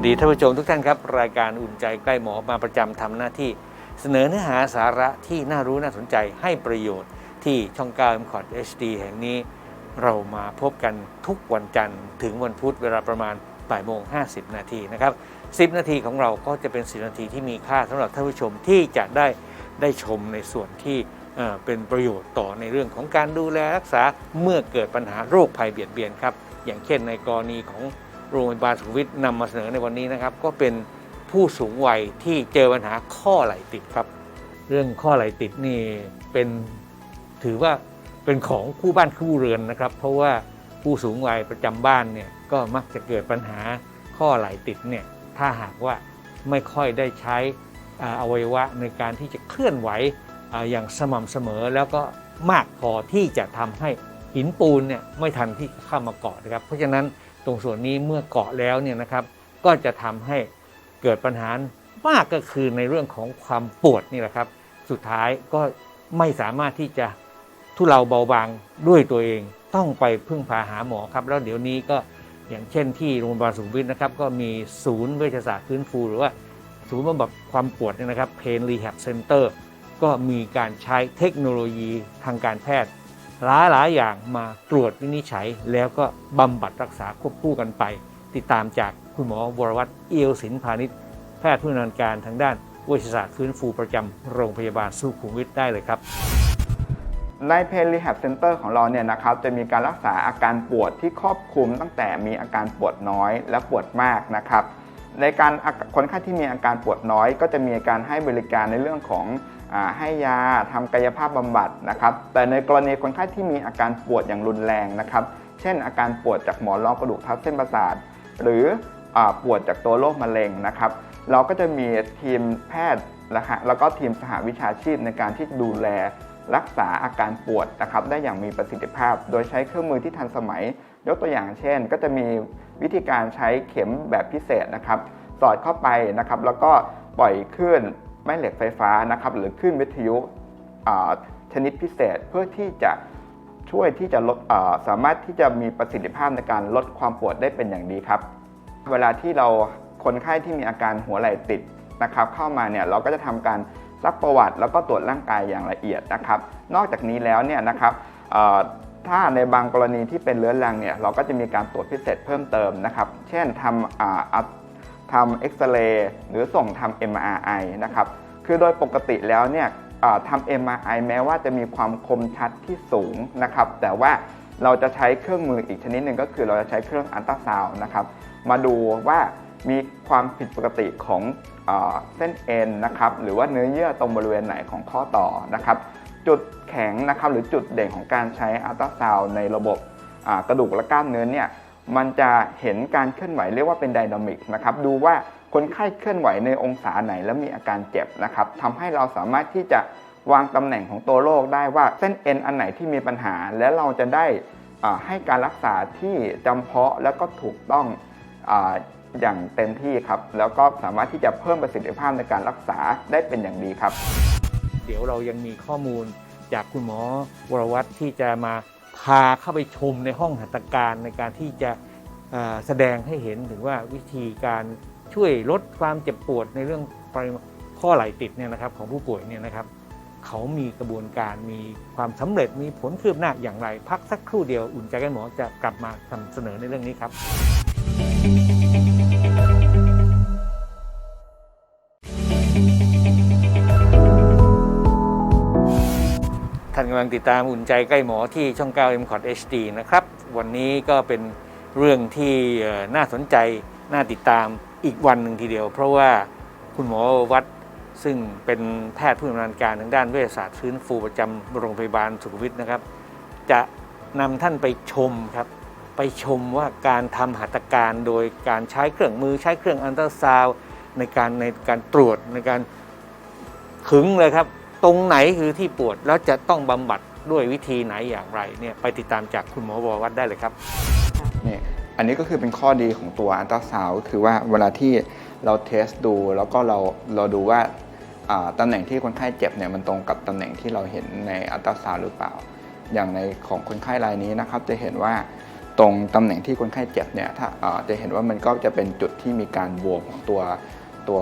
วัสดีท่านผู้ชมทุกท่านครับ รายการอุ่นใจใกล้หมอมาประจำทำหน้าที่ เสนอเนื้อหาสาระที่น่ารู้น่าสนใจให้ประโยชน์ที่ช่อง9 m c o t HD แห่งนี้ เรามาพบกันทุกวันจันทร์ถึงวันพุธเวลาประมาณบ่ายโมง50 นาทีนะครับ 10 นาทีของเราก็จะเป็น 10 นาทีที่มีค่าสำหรับท่านผู้ชมที่จะได้ได้ชมในส่วนที่เป็นประโยชน์ต่อในเรื่องของการดูแลรักษาเมื่อเกิดปัญหาโรคภัยเบียดเบียนครับอย่างเช่นในกรณีของ โรงพยาบาลสุขุมวิทนำมาเสนอในวันนี้นะครับ ก็เป็นผู้สูงวัยที่เจอปัญหาข้อไหล่ติดครับ เรื่องข้อไหล่ติดนี่เป็นถือว่าเป็นของคู่บ้านคู่เรือนนะครับ เพราะว่าผู้สูงวัยประจำบ้านเนี่ยก็มักจะเกิดปัญหาข้อไหล่ติดเนี่ยถ้าหากว่าไม่ค่อยได้ใช้อวัยวะในการที่จะเคลื่อนไหวอ่าอย่างสม่ำเสมอแล้วก็มากพอที่จะทำให้หินปูนเนี่ยไม่ทันที่เข้ามาเกาะนะครับ เพราะฉะนั้น ตรงส่วนนี้เมื่อเกาะแล้วเนี่ยนะครับ ก็จะทำให้เกิดปัญหามากก็คือในเรื่องของความปวดนี่แหละครับ สุดท้ายก็ไม่สามารถที่จะทุเลาเบาบางด้วยตัวเอง ต้องไปพึ่งพาหาหมอครับ แล้วเดี๋ยวนี้ก็อย่างเช่นที่โรงพยาบาลสุขวิทนะครับ ก็มีศูนย์เวชศาสตร์ฟื้นฟู หรือว่าศูนย์บำบัดความปวดเนี่ยนะครับ Pain Rehab Center ก็มีการใช้เทคโนโลยีทางการแพทย์ หลายหลายๆอย่างมาตรวจวินิจฉัย แล้วก็บำบัดรักษาควบคู่กันไป ติดตามจากคุณหมอวรวัตรเอียวศิลพาณิชย์แพทย์ผู้ชำนาญการทางด้านเวชศาสตร์ฟื้นฟูประจำโรงพยาบาลสุขุมวิทได้เลยครับในเพนรีแฮบเซ็นเตอร์ของเราเนี่ยนะครับจะมีการรักษาอาการปวดที่ครอบคลุมตั้งแต่มีอาการปวดน้อยและปวดมากนะครับในการคนไข้ที่มีอาการปวดน้อย ก็จะมีการให้บริการในเรื่องของ ให้ยาทำกายภาพบำบัดนะครับ แต่ในกรณีคนไข้ที่มีอาการปวดอย่างรุนแรงนะครับ เช่น อาการปวดจากหมอนรองกระดูกทับเส้นประสาท หรืออปวดจากตัวโรคมะเร็งนะครับ เราก็จะมีทีมแพทย์นะฮะแล้วก็ทีมสหวิชาชีพในการที่ดูแลรักษาอาการปวดนะครับได้อย่างมีประสิทธิภาพ โดยใช้เครื่องมือที่ทันสมัย ยกตัวอย่างเช่น ก็จะมีวิธีการใช้เข็มแบบพิเศษนะครับ สอดเข้าไปนะครับ แล้วก็ปล่อยคลื่น แม่เหล็กไฟฟ้านะครับหรือคลื่นวิทยุชนิดพิเศษเพื่อที่จะช่วยที่จะลดสามารถที่จะมีประสิทธิภาพในการลดความปวดได้เป็นอย่างดีครับ เวลาที่เราคนไข้ที่มีอาการหัวไหล่ติดนะครับ เข้ามาเนี่ยเราก็จะทำการซักประวัติ แล้วก็ตรวจร่างกายอย่างละเอียดนะครับ นอกจากนี้แล้วเนี่ยนะครับถ้าในบางกรณีที่เป็นเรื้อรังเนี่ยเราก็จะมีการตรวจพิเศษเพิ่มเติมนะครับ เช่นทำอัล ทำเอ็กซเรย์หรือส่งทำ MRI นะครับ คือโดยปกติแล้วเนี่ยเอ่อทำ MRI แม้ว่าจะมีความคมชัดที่สูงนะครับ แต่ว่าเราจะใช้เครื่องมืออีกชนิดหนึ่งก็คือเราจะใช้เครื่องอัลตราซาวน์นะครับ มาดูว่ามีความผิดปกติของเส้นเอ็นนะครับ หรือว่าเนื้อเยื่อตรงบริเวณไหนของข้อต่อนะครับ จุดแข็งนะครับหรือจุดเด่นของการใช้อัลตราซาวน์ในระบบกระดูกและกล้ามเนื้อเนี่ย มันจะเห็นการเคลื่อนไหวเรียกว่าเป็นไดนามิกนะครับดูว่าคนไข้เคลื่อนไหวในองศาไหนแล้วมีอาการเจ็บนะครับทำให้เราสามารถที่จะวางตำแหน่งของตัวโรคได้ว่าเส้นเอ็นอันไหนที่มีปัญหา และเราจะได้อ่าให้การรักษาที่จำเพาะแล้วก็ถูกต้องออย่างเต็มที่ครับ แล้วก็สามารถที่จะเพิ่มประสิทธิภาพในการรักษาได้เป็นอย่างดีครับ เดี๋ยวเรายังมีข้อมูลจากคุณหมอวรวัตรที่จะมา พาเข้าไปชมในห้องหัตถการในการที่จะแสดงให้เห็นถึงว่าวิธีการช่วยลดความเจ็บปวดในเรื่องปริมาณข้อไหล่ติดเนี่ยนะครับของผู้ป่วยเนี่ยนะครับ เขามีกระบวนการมีความสำเร็จมีผลคืบหน้าอย่างไร พักสักครู่เดียวอุ่นใจกันหมอจะกลับมานำเสนอในเรื่องนี้ครับ กำลังติดตามอุ่นใจใกล้หมอที่ช่อง 9 m c o t HD นะครับ วันนี้ก็เป็นเรื่องที่น่าสนใจ น่าติดตามอีกวันหนึ่งทีเดียว เพราะว่าคุณหมอวัดซึ่งเป็นแพทย์ผู้ชำนาญการทางด้านเวชศาสตร์ฟื้นฟูประจำโรงพยาบาลสุขวิทนะครับ จะนำท่านไปชมครับ ไปชมว่าการทำหัตถการโดยการใช้เครื่องมือใช้เครื่องอันตราซาวในการในการตรวจในการขึงเลยครับ ตรงไหนคือที่ปวดแล้วจะต้องบำบัดด้วยวิธีไหนอย่างไรเนี่ยไปติดตามจากคุณหมอวรวัฒน์ได้เลยครับนี่อันนี้ก็คือเป็นข้อดีของตัวอันตราซาวด์คือว่าเวลาที่เราเทสดูแล้วก็เราเราดูว่าตำแหน่งที่คนไข้เจ็บเนี่ยมันตรงกับตำแหน่งที่เราเห็นในอัลตราซาวด์หรือเปล่า อย่างในของคนไข้รายนี้นะครับ จะเห็นว่าตรงตำแหน่งที่คนไข้เจ็บเนี่ยถ้าจะเห็นว่ามันก็จะเป็นจุดที่มีการบวมของตัว ตัว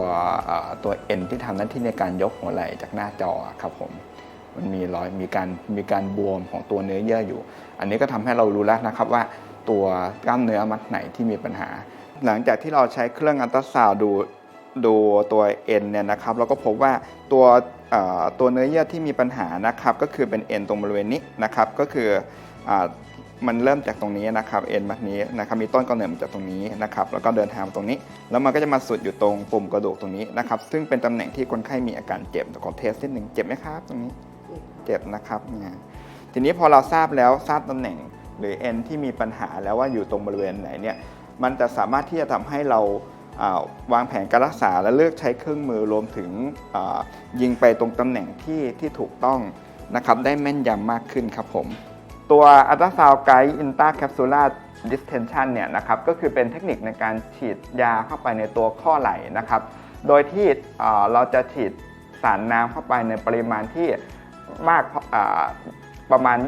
ตัวเอ็นที่ทำหน้าที่ในการยกหัวไหล่จากหน้าจอครับผมมันมีรอยมีการมีการบวมของตัวเนื้อเยื่ออยู่ อันนี้ก็ทำให้เรารู้แล้วนะครับว่าตัวกล้ามเนื้อมัดไหนที่มีปัญหา หลังจากที่เราใช้เครื่องอัลตราซาวด์ดูดูตัวเอ็นเนี่ยนะครับเราก็พบว่าตัวตัวเนื้อเยื่อที่มีปัญหานะครับก็คือเป็นเอ็นตรงบริเวณนี้นะครับก็คืออ มันเริ่มจากตรงนี้นะครับเอ็นมัดนี้นะครับมีต้นกำเนิดมาจากตรงนี้นะครับแล้วก็เดินทางมาตรงนี้ แล้วมันก็จะมาสุดอยู่ตรงปุ่มกระดูกตรงนี้นะครับซึ่งเป็นตำแหน่งที่คนไข้มีอาการเจ็บของเทสนิดหนึ่งเจ็บไหมครับตรงนี้เจ็บนะครับเนี่ยทีนี้พอเราทราบแล้วทราบตำแหน่งหรือเอ็นที่มีปัญหาแล้วว่าอยู่ตรงบริเวณไหนเนี่ยมันจะสามารถที่จะทำให้เราอ่าวางแผนการรักษาและเลือกใช้เครื่องมือรวมถึงอ่ายิงไปตรงตำแหน่งที่ที่ถูกต้องนะครับได้แม่นยำมากขึ้นครับผม ตัวอัลตราซาวไกด์อินตาแคปซูล่าดิสเทนชันเนี่ยนะครับก็คือเป็นเทคนิคในการฉีดยาเข้าไปในตัวข้อไหล่นะครับ โดยที่เราจะฉีดสารน้ำเข้าไปในปริมาณที่มากประมาณ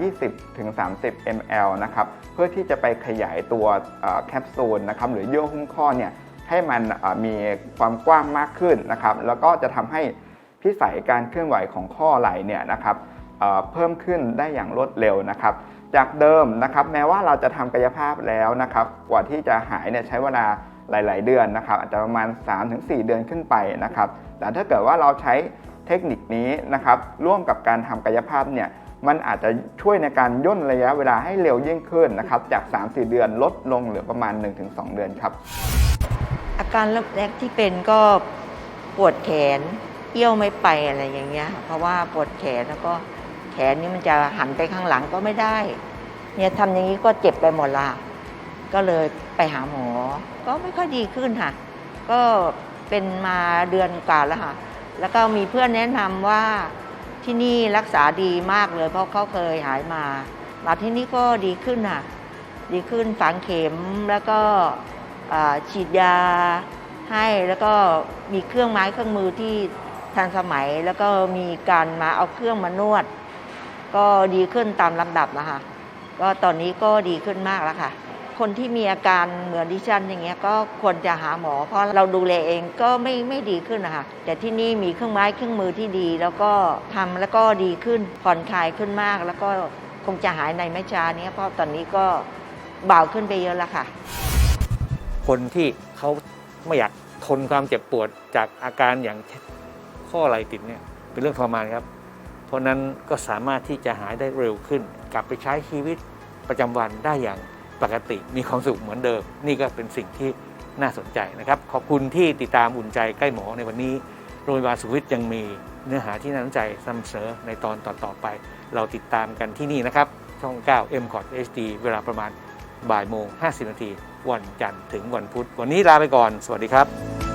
20-30 ml นะครับ เพื่อที่จะไปขยายตัวแคปซูลนะครับหรือเยื่อหุ้มข้อเนี่ยให้มันมีความกว้างมากขึ้นนะครับ แล้วก็จะทำให้พิสัยการเคลื่อนไหวของข้อไหล่เนี่ยนะครับ เพิ่มขึ้นได้อย่างรวดเร็วนะครับ จากเดิมนะครับแม้ว่าเราจะทำกายภาพแล้วนะครับ กว่าที่จะหายเนี่ยใช้เวลาหลาย ๆ เดือนนะครับ อาจจะประมาณ 3-4 เดือนขึ้นไปนะครับ แต่ถ้าเกิดว่าเราใช้เทคนิคนี้นะครับร่วมกับการทำกายภาพเนี่ยมันอาจจะช่วยในการย่นระยะเวลาให้เร็วยิ่งขึ้นนะครับจาก 3-4 เดือนลดลงเหลือประมาณ 1-2 เดือนครับ อาการแรกที่เป็นก็ปวดแขนเอี้ยวไม่ไปอะไรอย่างเงี้ยเพราะว่าปวดแขนแล้วก็ นนี่มันจะหันไปข้างหลังก็ไม่ได้ เนี่ยทำอย่างนี้ก็เจ็บไปหมดละก็เลยไปหาหมอ ก็ไม่ค่อยดีขึ้นค่ะ ก็เป็นมาเดือนกว่าแล้วค่ะ แล้วก็มีเพื่อนแนะนำว่าที่นี่รักษาดีมากเลย เพราะเขาเคยหายมา มาที่นี่ก็ดีขึ้นค่ะ ดีขึ้นฝังเข็มแล้วก็ฉีดยาให้แล้วก็มีเครื่องไม้เครื่องมือที่ทันสมัย แล้วก็มีการมาเอาเครื่องมานวด ก็ดีขึ้นตามลำดับนะคะก็ตอนนี้ก็ดีขึ้นมากแล้วค่ะ คนที่มีอาการเหมือนดิฉันอย่างเงี้ยก็ควรจะหาหมอ เพราะเราดูแลเองก็ไม่ไม่ดีขึ้นนะคะแต่ที่นี่มีเครื่องไม้เครื่องมือที่ดี แล้วก็ทำแล้วก็ดีขึ้นผ่อนคลายขึ้นมาก แล้วก็คงจะหายในไม่ช้านี้เพราะตอนนี้ก็เบาขึ้นไปเยอะแล้วค่ะ คนที่เขาไม่อยากทนความเจ็บปวดจากอาการอย่างข้อไหล่ติดเนี่ยเป็นเรื่องทรมานครับ เพราะนั้นก็สามารถที่จะหายได้เร็วขึ้น กลับไปใช้ชีวิตประจำวันได้อย่างปกติมีความสุขเหมือนเดิม นี่ก็เป็นสิ่งที่น่าสนใจนะครับ ขอบคุณที่ติดตามอุ่นใจใกล้หมอในวันนี้ โรงพยาบาลสุขวิทยังมีเนื้อหาที่น่าสนใจนำเสนอในตอนต่อๆไป เราติดตามกันที่นี่นะครับ ช่อง 9 m c o t HD เวลาประมาณบ่ายโมง 50 นาที วันจันทร์ถึงวันพุธ วันนี้ลาไปก่อน สวัสดีครับ